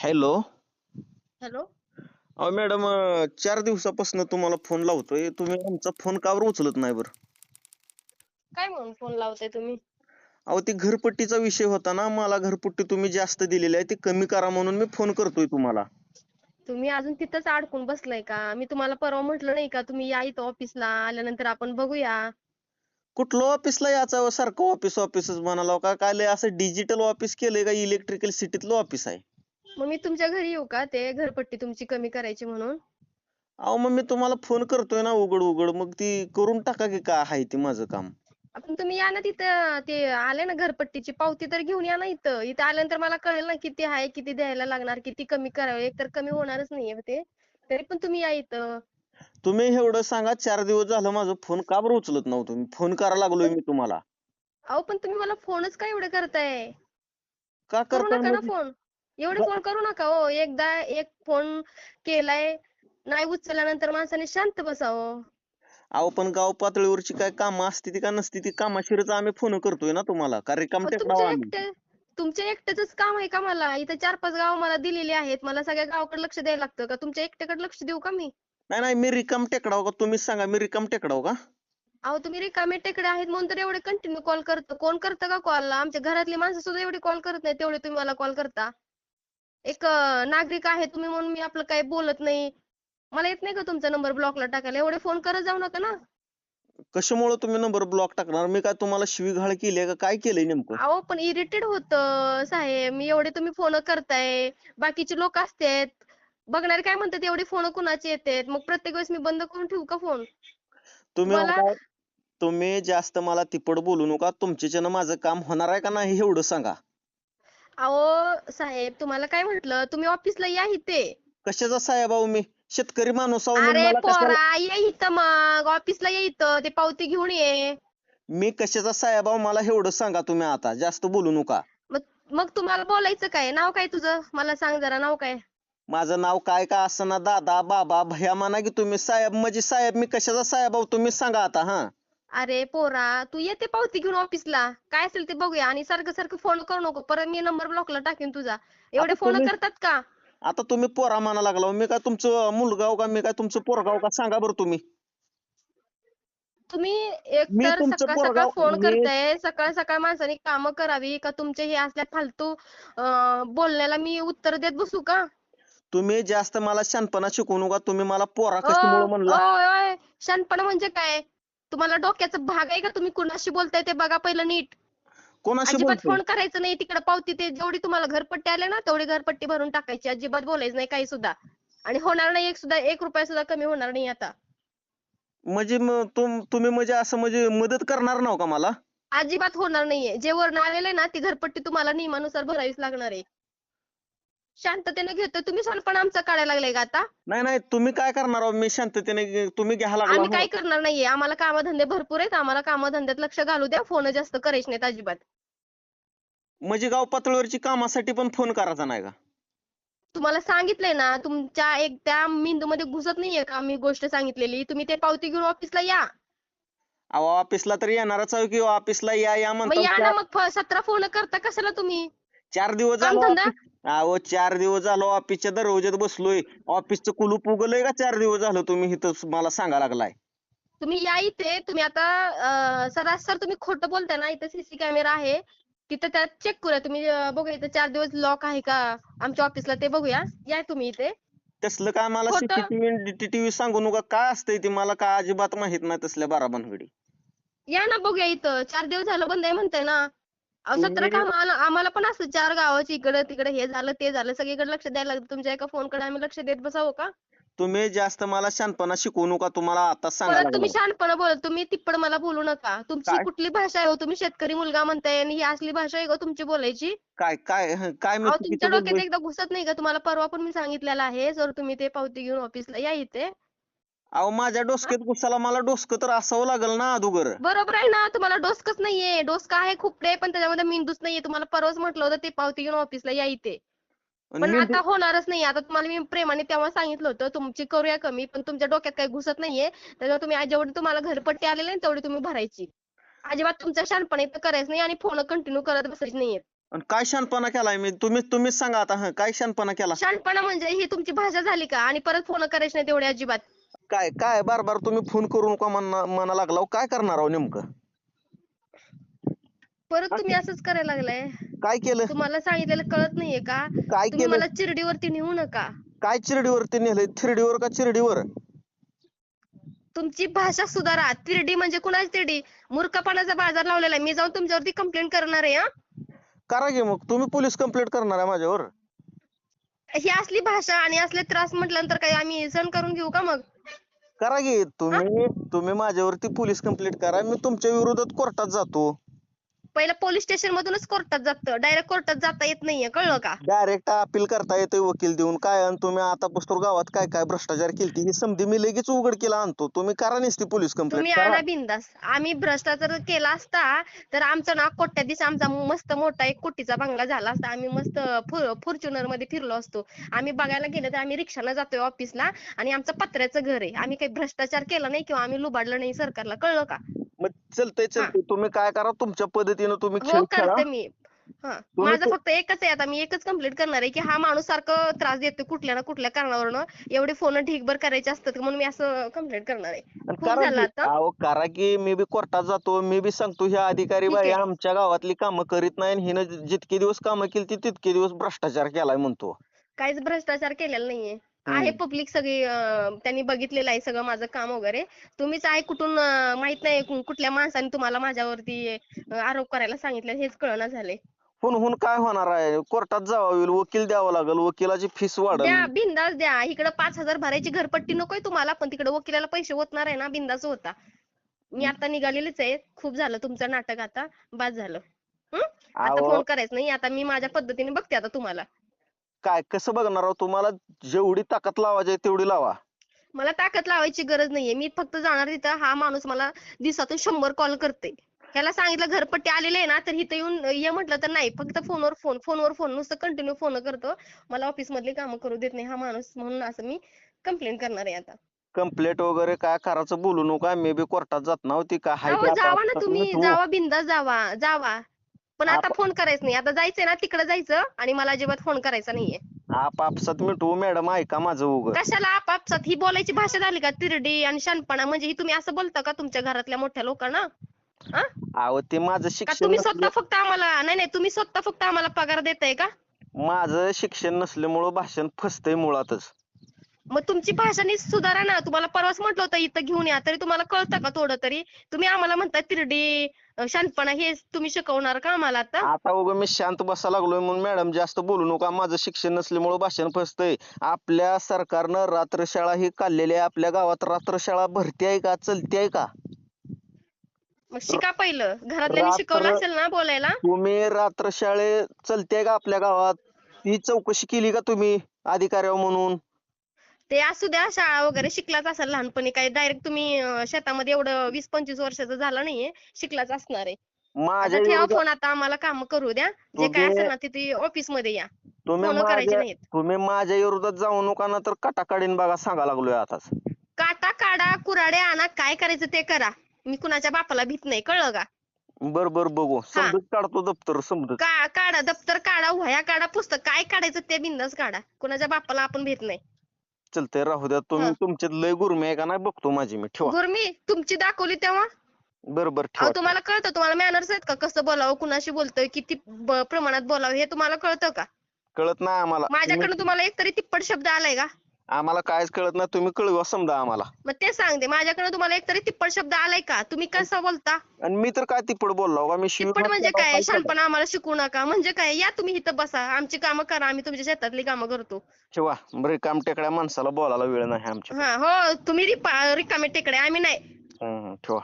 Hello hello अहो madam अं, चार दिवसापासून तुम्हाला फोन लावतोय. तुम्ही आमचा फोन का बरं उचलत नाही बरं? काय म्हणून फोन लावताय तुम्ही? अहो ती घरपट्टीचा विषय होता ना. मला घरपट्टी तुम्ही जास्त दिलेली आहे. ती कमी करा म्हणून मी फोन करतोय तुम्हाला. तुम्ही अजून तिथंच अडकून बसलाय का? मी तुम्हाला परवा म्हटलं नाही का? तुम्ही या इथं ऑफिसला आल्यानंतर आपण बघूया. कुठलं ऑफिसला याचं सारखं ऑफिस ऑफिसच म्हणाला का? काय लय असं डिजिटल ऑफिस केलंय का? इलेक्ट्रिकल सिटीतलं ऑफिस आहे. मग मी तुमच्या घरी येऊ का? ते घरपट्टी तुमची कमी करायची म्हणून. अहो मग मी तुम्हाला फोन करतोय ना उघड उघड मग ती करून टाका की काय आहे ते माझं काम. आपण तुम्ही या ना तिथं. ते आले ना घरपट्टीची पावती तर घेऊन या ना इथं. इथं आल्यानंतर मला कळेल ना किती आहे किती द्यायला लागणार किती कमी करावं. एक तर कमी होणारच नाहीये ते. तरी पण तुम्ही या इथं. तुम्ही एवढं सांगा चार दिवस झालं माझं फोन का बरं उचलत नव्हतं? तुम्ही फोन करा लागलोय मी तुम्हाला. अहो पण तुम्ही मला फोनच का एवढे करताय? का करू करताय नका ना म्हणजे? फोन एवढे फोन करू नका हो. एकदा एक फोन केलाय नाही उचलल्यानंतर माणसाने शांत बसावं. अहो पण गाव पातळीवरची काय कामं असते ती का नसते ती कामाशिरच आम्ही फोन करतोय ना तुम्हाला. का रिकाम अहो, टेकडाव तुमच्या आम्ही एकटे तुमच्या एकट्याच काम आहे का मला? इथं चार पाच गाव मला दिलेली आहेत. मला सगळ्या गावाकडे लक्ष द्यायला लागतं का? तुमच्या एकट्याकडे लक्ष देऊ का मी? नाही नाही मी रिकाम टेकडाव का? तुम्हीच सांगा मी रिकाम टेकडाव का? अहो तुम्ही रिकामे टेकडे आहेत म्हणून तर एवढे कंटिन्यू कॉल करतो कोण करतं का कॉल आमच्या घरातली माणसं सुद्धा एवढे कॉल करत नाही तेवढे तुम्ही मला कॉल करता. एक नागरिक आहे तुम्ही म्हणून मी आपलं काही बोलत नाही. मला येत नाही का तुमचा नंबर ब्लॉकला टाकायला? एवढे फोन करत जाऊ नका ना. कशामुळे तुम्ही नंबर ब्लॉक टाकणार? मी काय तुम्हाला शिवीगाळ केली का? काय केलंय नेमकं? अहो पण इरिटेट होतं साहेब. मी एवढे तुम्ही फोन करताय. बाकीचे लोक असतात. बघणारे काय म्हणतात एवढे फोन कुणाचे येतात? मग प्रत्येक वेळेस मी बंद करून ठेवू का फोन? तुम्ही मला- तुम्ही जास्त मला तिपट बोलू नका. तुमच्याच्यानं माझं काम होणार आहे का नाही एवढं सांगा. अहो साहेब तुम्हाला काय म्हंटल? तुम्ही ऑफिसला या इथे. कशाचा साहेब आहो मी? शेतकरी माणूस आहो मी अरे मला कशाला पोरा ये इथं मग. ऑफिसला ये इथं. ते पावती घेऊन ये. मी कशाचा साहेब आहो मला एवढं सांगा तुम्ही आता. जास्त बोलू नका. मग मग तुम्हाला बोलायचं काय? नाव काय तुझं? मला सांग जरा नाव काय? माझं नाव काय का असना दादा बाबा भैया म्हणा की तुम्ही. साहेब म्हणजे साहेब मी कशाचा साहेब आहो तुम्हीच सांगा आता हा. अरे पोरा तू येते पावती घेऊन ऑफिसला काय असेल ते बघूया आणि सारखं सारखं फोन करू नको. परत मी नंबर ब्लॉकला टाकेन तुझा. एवढे आता फोन तुम्ही- करतात का? आता तुम्ही पोरा म्हणा लागला मी काय तुमचं मुलगाव का मी काय तुमचं पोरगाव का सांगा बरं तुम्ही. तुम्ही एक मी तर तुमचं सकाळ सकाळ पोरगाव- फोन मी- करताय सकाळ सकाळ माणसाने कामं करावी का तुमचे हे असल्या फालतू अं, बोलण्याला मी उत्तर देत बसू का? तुम्ही जास्त मला शहाणपणा शिकवू नका तुम्ही मला पोरा कशामुळे म्हणला? ओय, ओय, शहाणपणा म्हणजे काय? तुम्हाला डोक्याचा भाग आहे का? तुम्ही कुणाशी बोलताय ते बघा पहिलं नीट. कोणाशी अजिबात फोन करायचं नाही. तिकडे पावती ते जेवढी तुम्हाला घरपट्टी आले ना तेवढी घरपट्टी भरून टाकायची. अजिबात बोलायचं नाही काही सुद्धा. आणि होणार नाही एक सुद्धा एक रुपया सुद्धा कमी होणार नाही आता. म्हणजे मग तुम- तुम्ही म्हणजे असं म्हणजे मदत करणार नाव का मला? अजिबात होणार नाहीये. जे वर्ण आलेलं आहे ना ती घरपट्टी तुम्हाला नियमानुसार भरावीच लागणार आहे. शांततेने घेतोय तुम्ही पण आमचा काढायला लागलाय का आता? नाही नाही तुम्ही काय करणार आहो? मी शांततेने तुम्ही घ्या लागला आम्ही. काय करणार नाहीये? आम्हाला कामधंदे भरपूर आहेत. आम्हाला कामधंद्यात लक्ष घालू द्या. फोन जास्त करायचे नाहीत अजिबात. म्हणजे गाव पातळीवरची कामासाठी पण फोन करायचा नाही का? तुम्हाला सांगितलंय ना तुमच्या एक त्या मेंदूमध्ये घुसत नाहीये का? मी गोष्ट सांगितलेली. तुम्ही ते पावती घेऊन ऑफिसला या. अहो ऑफिसला तर येणारच आहे की ऑफिसला या या मग म्हणता या ना मग. फ- सतरा फोन करता कशाला तुम्ही? चार दिवस झालो अहो चार दिवस झालो ऑफिसच्या दरवाज्यात बसलोय. ऑफिसचं कुलूप उघडलंय का चार दिवस झालं तुम्ही इथं मला सांगा लागलाय. तुम्ही या इथे. तुम्ही आता अं, सरासर तुम्ही खोटं बोलताय ना इथे सीसी कॅमेरा आहे. तिथं त्यात चेक करूया. तुम्ही अं, बघूया इथे चार दिवस लॉक आहे का आमच्या ऑफिसला ते बघूया. या तुम्ही इथे. तसलं काय मला खोटं. सीसीटीव्ही डीटीव्ही सांगू नका? काय असतंय ते? मला काय अजिबात माहीत नाही तसल्या बाराबानगडी. या ना बघूया इथं. चार दिवस झालं बंद आहे म्हणताय ना. सतरा तुम्ही- काम आम्हाला पण असतं चार गावाची इकडं तिकडे हे झालं ते झालं सगळीकडे लक्ष द्यायला लागतं. तुमच्या एका फोनकडे आम्ही लक्ष देत बसावं का? तुम्ही जास्त मला शहाणपणा शिकवू नका तुम्हाला आता सांगा परत तुम्ही लागलो. शहाणपणा बोल तुम्ही तिप्पड मला बोलू नका. तुमची काय? कुठली भाषा आहे हो तुम्ही शेतकरी मुलगा म्हणताय आणि ही असली भाषा आहे का तुमची बोलायची? काय काय हं, काय मी अहो चुकीचं तुमच्या डोक्यात बोललोय? एकदा घुसत नाही का? तुम्हाला परवा पण मी सांगितलेलं आहे जर तुम्ही ते पावती घेऊन ऑफिसला या इथे. अहो माझ्या डोसक्यात घुसाला मला डोसकं तर असावं लागल ना अगोदर बरोबर आहे ना तुम्हाला डोसकच नाहीये. डोसका आहे खुपडे पण त्याच्यामध्ये मेंदूच नाहीये. तुम्हाला परवाच म्हटलं होतं ते पावती घेऊन ऑफिसला या इथे. आणि पण मी आता होणारच नाही आता तुम्हाला मी प्रेमाने तेव्हा सांगितलं होतं तुमची करूया कमी पण तुमच्या डोक्यात काही घुसत नाहीये. त्याच्यामुळे तुम्ही आज जेवढी तुम्हाला घरपट्टी आलेली आहे तेवढी तुम्ही भरायची. अजिबात तुमचं शहाणपण इथं करायचं नाही आणि फोन कंटिन्यू करत बसायचे नाहीये. आणि काय शानपणा केलाय? मी तुम्ही तुम्हीच सांगा आता हं, काय शानपणा केला? शहाणपणा म्हणजे ही तुमची भाषा झाली का? आणि परत फोन करायचे नाही तेवढे अजिबात. काय काय बार बार तुम्ही फोन करू नका म्हणा म्हणा लागला काय करणार आहो नेमकं? परत तुम्ही असंच करायला लागलाय. काय केलं? तुम्हाला सांगितलेलं कळत नाहीये का? काय तुम्ही केलं? मला चिरडीवरती नेऊ नका. काय चिरडीवरती नेलंय? थिरडीवर का चिरडीवर? तुमची भाषा सुधारा. तिरडी म्हणजे कुणाची तिरडी? मूर्खपणाचा बाजार लावलेला आहे. मी जाऊन तुमच्यावरती कंप्लेंट करणार आहे हा? करा की मग. तुम्ही पोलीस कंप्लेंट करणार आहे माझ्यावर. ही असली भाषा आणि असले त्रास म्हटल्यानंतर काय आम्ही सहन करून घेऊ का मग? करा की तुम्ही तुम्ही माझ्यावरती पोलीस कंप्लेंट करा मी तुमच्या विरोधात कोर्टात जातो. पहिलं पोलीस स्टेशन मधूनच कोर्टात जातं. डायरेक्ट कोर्टात जाता येत नाहीये कळलं का? डायरेक्ट अपील करता येते वकील देऊन. काय आणि तुम्ही आता पुस्तक गावात काय काय भ्रष्टाचार केलती? ही समधी मी लगेच उघड केला आणतो. तुम्ही करा नसती पोलीस तुम्ही आणा करा बिंदास. आम्ही भ्रष्टाचार केला असता तर आमचं ना कोट्याधीश आमचा मस्त मोठा एक कोटीचा बंगला झाला असता. आम्ही मस्त फॉर्च्युनरमध्ये फिरलो असतो. आम्ही बघायला गेलं तर आम्ही रिक्षाने जातोय ऑफिसला आणि आमचं पत्र्याचं घर आहे. आम्ही काही भ्रष्टाचार केला नाही किंवा आम्ही लुबाडलं नाही सरकारला. कळलं का? मग चलतंय चलतंय. तुम्ही काय करा तुमच्या पद्धतीनं तुम्ही हो खेळ खेळा. करते मी. हा. माझं फक्त एकच आहे आता मी एकच कंप्लीट करणार आहे की हा माणूस सारखं त्रास देतोय कुठल्या ना कुठल्या कारणावरनं. एवढे फोन ढीगभर करायचे असतात म्हणून मी असं कंप्लीट करणार आहे. आणि खूप करा झालं की आता. अहो करा की मी बी कोर्टात जातो मी बी सांगतो ह्या अधिकारी ठीक बाई आहे. आमच्या गावातली कामं करीत नाही आणि हिनं जितके दिवस कामं केली तितके दिवस भ्रष्टाचार केलाय म्हणतो. काहीच भ्रष्टाचार केलेला नाहीये. आहे पब्लिक सगळी त्यांनी बघितलेलं आहे सगळं माझं काम वगैरे. तुम्हीच आहे कुठून माहीत नाही कुठल्या माणसाने तुम्हाला माझ्यावरती आरोप करायला सांगितलं हेच कळना झाले हुन हुन काय होणार आहे? कोर्टात जावं वकील द्यावं लागेल वकिलाची फीस द्या वाढेल बिंदास द्या. इकडे पाच हजार भरायची घरपट्टी नकोय तुम्हाला पण तिकडे वकिलाला पैसे होतणार आहे ना बिंदास होता मी आता निघालेलीच आहे. खूप झालं तुमचं नाटक आता. बाद झालं. हं? आता अहो. फोन करायचं नाही. आता मी माझ्या पद्धतीने बघते आता तुम्हाला. काय कसं बघणार आहो? तुम्हाला जेवढी ताकद लावायची आहे तेवढी लावा. मला ताकद लावायची गरज नाहीये. मी फक्त जाणार तिथं. हा माणूस मला दिवसातून शंभर कॉल करते ह्याला सांगितलं घरपट्टी आलेली आहे ना तर इथं येऊन ये म्हटलं तर नाही. फक्त फोनवर फोन फोनवर फोन नुसतं कंटिन्यू फोन करतो. मला ऑफिस मधली कामं करू देत नाही. हा माणूस म्हणून असं मी कंप्लेंट करणार आहे आता. कंप्लेंट वगैरे काय करायचं बोलू नका. मी बी कोर्टात जात नव्हती का हाय अहो आता जावा ना तुम्ही. मिठू. जावा बिंदास जावा. जावा. पण आता आप- फोन करायचं नाही. आता जायचंय ना तिकडे जायचं आणि मला अजिबात फोन करायचा नाहीये. आपापसात मिठू मॅडम ऐका माझं उग. कशाला आपापसात? ही बोलायची भाषा झाली का? तिरडी आणि शानपणा म्हणजे ही तुम्ही असं बोलता का तुमच्या घरातल्या मोठ्या लोकांना? हा? अहो ते माझं का शिक्षण तुम्ही स्वतः फक्त आम्हाला नाही नाही तुम्ही स्वतः फक्त आम्हाला पगार देताय का? माझं शिक्षण नसल्यामुळं भाषण फसतंय मुळातच. मग तुमची भाषा नीट सुधारा ना. तुम्हाला परवाच म्हटलं होतं इथं घेऊन या. तरी तुम्हाला कळतं का थोडं तरी? तुम्ही आम्हाला म्हणता तिरडी अं, शानपणा हे तुम्ही शिकवणार का आम्हाला आता? आता उग मी शांत बसा लागलोय म्हणून मॅडम जास्त बोलू नका. माझं शिक्षण नसल्यामुळं भाषण फसतंय. आपल्या सरकारनं रात्रशाळा ही काढलेली आहे. आपल्या गावात रात्रशाळा भरती आहे का? चलती आहे का? मग शिका पहिलं. घरातल्यांनी शिकवलं असेल ना बोलायला? तुम्ही रात्रशाळे चलते आहे का आपल्या गावात? ती चौकशी केली का तुम्ही अधिकाऱ्यावर म्हणून? ते असू द्या शाळा वगैरे शिकलाच असाल लहानपणी काही डायरेक्ट तुम्ही अं, शेतामध्ये एवढं वीस पंचवीस वर्षाचं झालं नाहीये शिकलाच असणार आहे. माझ्या आता ठेवा विरोधात फोन आता आम्हाला काम करू द्या. जे काय तुम्ही- असेल ना तिथे ऑफिसमध्ये या. तुम्ही फोन करायचे माझ्या नाहीत. तुम्ही माझ्या विरोधात जाऊ नका ना तर काटाकाडीन बघा सांगा लागलोय आताच. काटा काढा कुराडे आणा काय करायचं ते करा. मी कुणाच्या बापाला भीत नाही कळलं का? बर बर बघू. समजत काढतो दप्तर समजत. का काढा दप्तर काढा वह्या काढा पुस्तक काय काढायचं ते बिंदास काढा. कुणाच्या बापाला आपण भीत नाही. चलतंय राहू द्या. तुम्ही हा. तुमच्यात लय गुरमी आहे का नाही बघतो माझी मी. ठेवा. गुरमी? तुमची दाखवली तेव्हा? बर बर अहो ठेवा. तुम्हाला कळतं तुम्हाला मॅनर्स आहेत का? कसं बोलावं कुणाशी बोलतोय किती ब- प्रमाणात बोलावं हे तुम्हाला कळतं का? कळत नाही आम्हाला. माझ्याकडनं तुम्हाला एकतरी तिप्पट शब्द आलाय का? आम्हाला कायच कळत नाही तुम्ही कळवा समजा आम्हाला. मग ते सांगते माझ्याकडनं तुम्हाला एकतरी तिप्पट शब्द आलाय का? तुम्ही कसं बोलता? आणि मी तर काय तिप्पड बोललो का मी शिवी तिप्पट म्हणजे काय? शानपणा आम्हाला शिकवू नका. म्हणजे काय? या तुम्ही इथं बसा. आमची कामं करा. आम्ही तुमच्या शेतातली कामं करतो. ठेवा. रिकाम टेकड्या माणसाला बोलायला वेळ नाही आमच्या. हा हो. तुम्ही रिपा- रिकामे टेकडे आम्ही नाही. हं, हं, ठेवा.